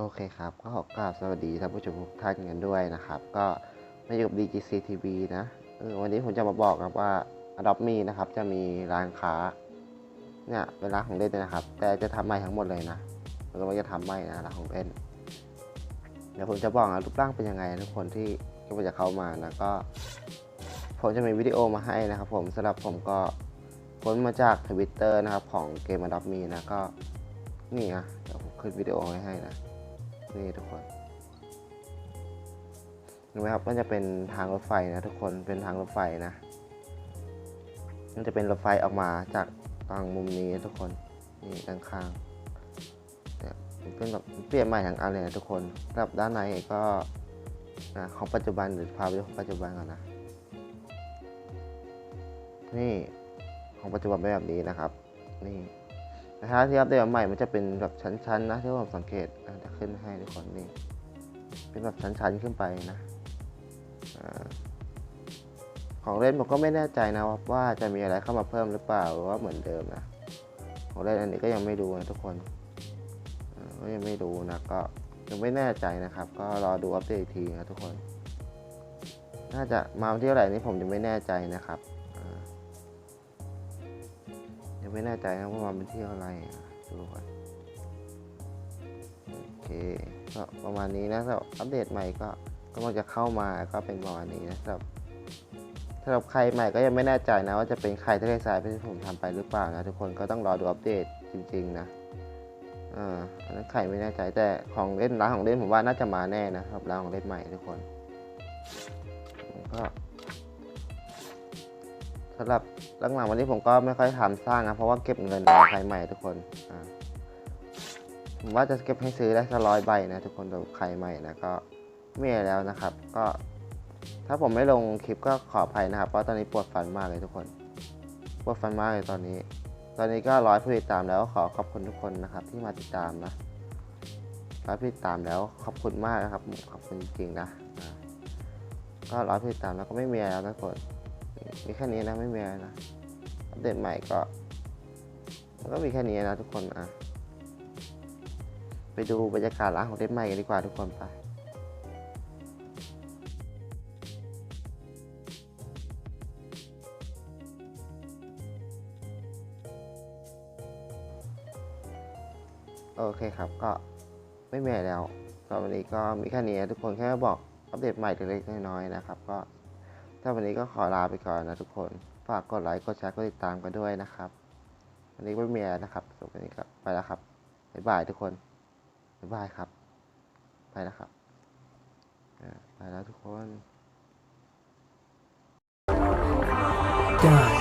โอเคครับ ก็ขอกราบสวัสดีท่านผู้ชมทุกท่านกันด้วยนะครับ ก็มาอยู่กับ DGC TV นะเออวันนี้ผมจะมาบอกครับว่า Adopt Me นะครับ จะมีร้านค้า เนี่ยเป็นร้านของเล่นนะครับ แต่จะทำใหม่ทั้งหมดเลยนะแล้วก็จะทำใหม่นะร้านของเล่นเดี๋ยวผมจะบอกนะรูปร่างเป็นยังไงทุกคนที่ที่มันจะเข้ามานะก็ ผมจะมีวิดีโอมาให้นะครับผมสำหรับผมก็ค้นมาจากทวิตเตอร์นะครับของเกม Adopt Me นะก็นี่อะเดี๋ยวผมขึ้นวิดีโอไว้ให้นะ นี่ทุกคนเห็นไหมครับก็จะเป็นทางรถไฟนะทุกคนเป็นทางรถไฟนะ มันจะเป็นรถไฟออกมาจากทางมุมนี้ทุกคนนี่ด้านข้างเนี่ยเป็นแบบเปลี่ยนใหม่ทั้งอันเลยนะทุกคนสำหรับด้านในก็นะของปัจจุบันหรือพาไปดูของปัจจุบันก่อนนะนี่ของปัจจุบันเป็นแบบนี้นะครับ นี่นะฮะที่อัปเดตใหม่มันจะเป็นแบบชั้นๆนะที่ผมสังเกต จะขึ้นให้ทุกคนนี่เป็นแบบชั้นๆขึ้นไปนะอของเล่นผมก็ไม่แน่ใจนะว่าว่าจะมีอะไรเข้ามาเพิ่มหรือเปล่าหรือว่าเหมือนเดิมนะของเล่นอันนี้ก็ยังไม่ดูนะทุกคนก็ยังไม่ดูนะก็ยังไม่แน่ใจนะครับ ก็รอดูอัปเดตอีกทีนะทุกคน น่าจะมาวันที่เท่าไหร่นี้ผมยังไม่แน่ใจนะครับยังไม่แน่ใจนะว่ามาเป็นที่เท่าไหร่ดูก่อน เคก็ประมาณนี้นะสำหรับอัปเดตใหม่ก็กำลังจะเข้ามาก็เป็นประมาณนี้นะสำหรับสำหรับใครใหม่ก็ยังไม่แน่ใจนะ ว่าจะเป็นใครทะเลทรายที่ผมทำไปหรือเปล่านะทุกคนก็ต้องรอดูอัปเดตจริง ๆ นะอ่าอันนั้นใครไม่แน่ใจแต่ของเล่นร้านของเล่นผมว่าน่าจะมาแน่นะครับร้านของเล่นใหม่ทุกคนก็สำหรับหลังๆวันนี้ผมก็ไม่ค่อยทำสร้างนะเพราะว่าเก็บเงินรอใครใหม่ทุกคนอ่า ผมว่าจะเก็บให้ซื้อได้สักร้อยใบนะทุกคนแต่ใครใหม่นะก็ไม่มีแล้วนะครับ ก็ ถ้าผมไม่ลงคลิปก็ขออภัยนะครับ เพราะตอนนี้ปวดฟันมากเลยทุกคน ปวดฟันมากเลยตอนนี้ ตอนนี้ก็ร้อยผู้ติดตามแล้วขอขอบคุณทุกคนนะครับ ที่มาติดตามนะร้อยผู้ติดตามแล้วขอบคุณมากนะครับ ขอบคุณจริงๆนะก็ร้อยผู้ติดตามแล้วก็ไม่มีแล้วทุกคนมีแค่นี้นะไม่มีอะไรนะอัปเดตใหม่ก็มันก็มีแค่นี้นะทุกคนอะ ไปดูบรรยากาศร้านของเด็ดใหม่กันดีกว่าทุกคนไปโอเคครับก็ไม่มีแล้วสำหรับวันนี้ก็มีแค่นี้ทุกคนแค่บอกอัปเดตใหม่เล็กๆน้อยๆนะครับ ก็ถ้าวันนี้ก็ขอลาไปก่อนนะทุกคนฝากกดไลค์กดแชร์กดติดตามกันด้วยนะครับ วันนี้ไม่มีอะไรนะครับสำหรับวันนี้ก็ไปแล้วครับบ๊ายบายทุกคนายบายครับ ไปแล้วครับไปแล้วทุกคน God.